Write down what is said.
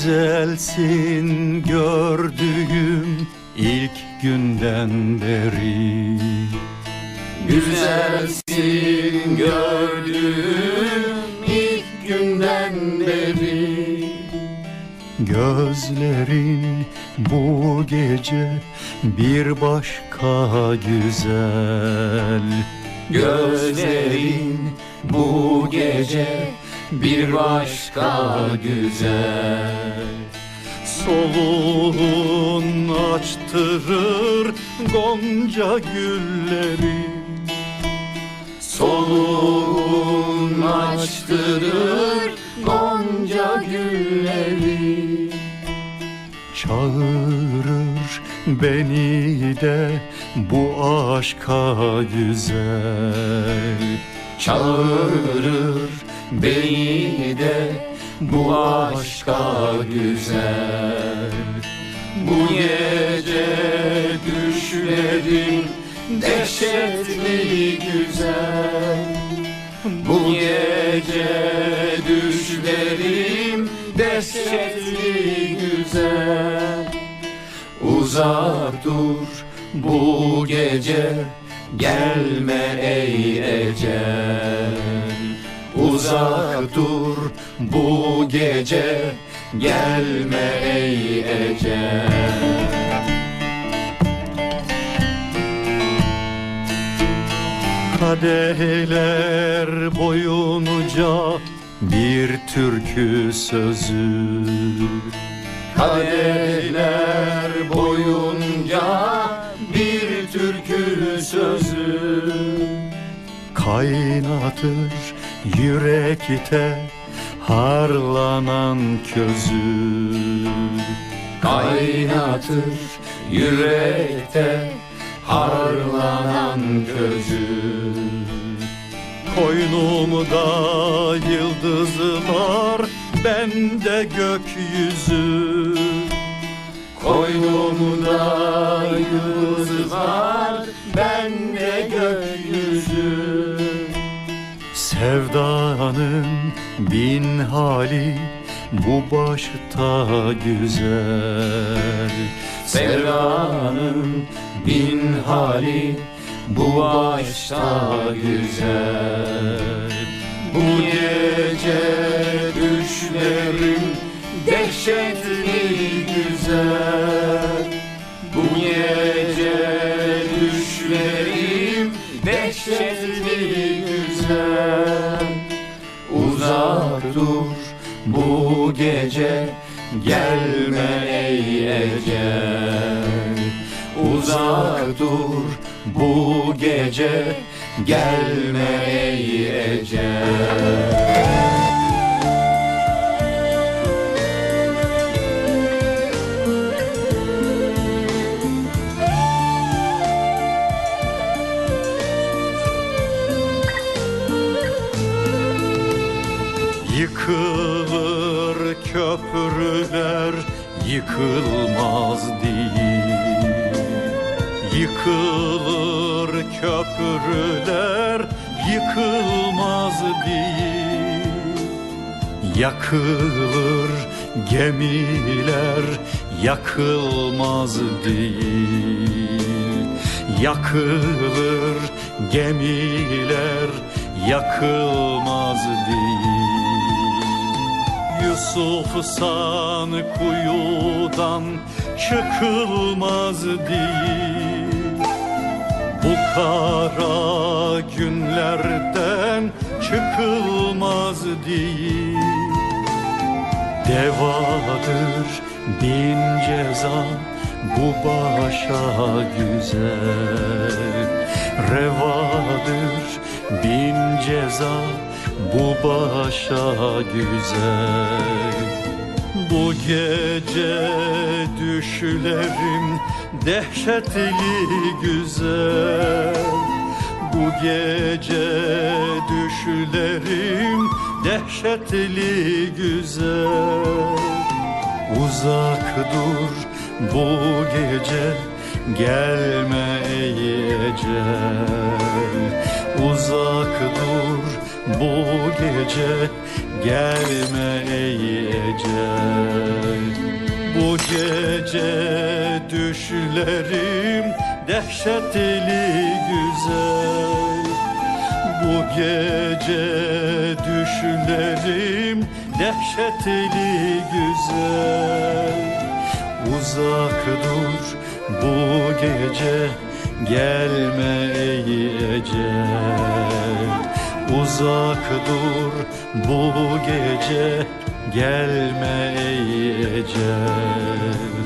Güzelsin gördüğüm ilk günden beri. Güzelsin gördüğüm ilk günden beri. Gözlerin bu gece bir başka güzel. Gözlerin bu gece bir başka güzel. Soluğun açtırır gonca gülleri. Soluğun açtırır gonca gülleri. Çağırır beni de bu aşka güzel. Çağırır beni de bu aşka güzel. Bu gece düşlerim dehşetli güzel. Bu gece düşlerim dehşetli güzel. Uzak dur bu gece gelme ey ecel Uzak dur bu gece. Gelme ey ecel Kadehler boyunca bir türkü sözü. Kadehler boyunca bir türkü sözü. Kaynatır yürekte harlanan közü. Kaynatır yürekte harlanan közü. Koynumda yıldızlar bende gökyüzü. Koynumda yıldızlar bende gökyüzü Sevdanın bin hali bu başta güzel. Sevdanın bin hali bu başta güzel. Bu gece düşlerim dehşetli güzel gelme ey ecel Uzak dur bu gece gelme ey ecel Yıkılır köprüler yıkılmaz değil. Yıkılır köprüler yıkılmaz değil. Yakılır gemiler yakılmaz değil. Yakılır gemiler yakılmaz değil Yusuf san kuyudan çıkılmaz değil. Bu kara günlerden çıkılmaz değil. Devadır bin ceza bu başa güzel. Revadır bin ceza bu başa güzel. Bu gece düşlerim dehşetli güzel. Bu gece düşlerim dehşetli güzel. Uzak dur bu gece gelme ey ecel Uzak dur bu gece. Gelme ey ecel Bu gece düşlerim dehşetli güzel. Bu gece düşlerim dehşetli güzel. Uzak dur bu gece gelme ey ecel Uzak dur bu gece gelme ey ecel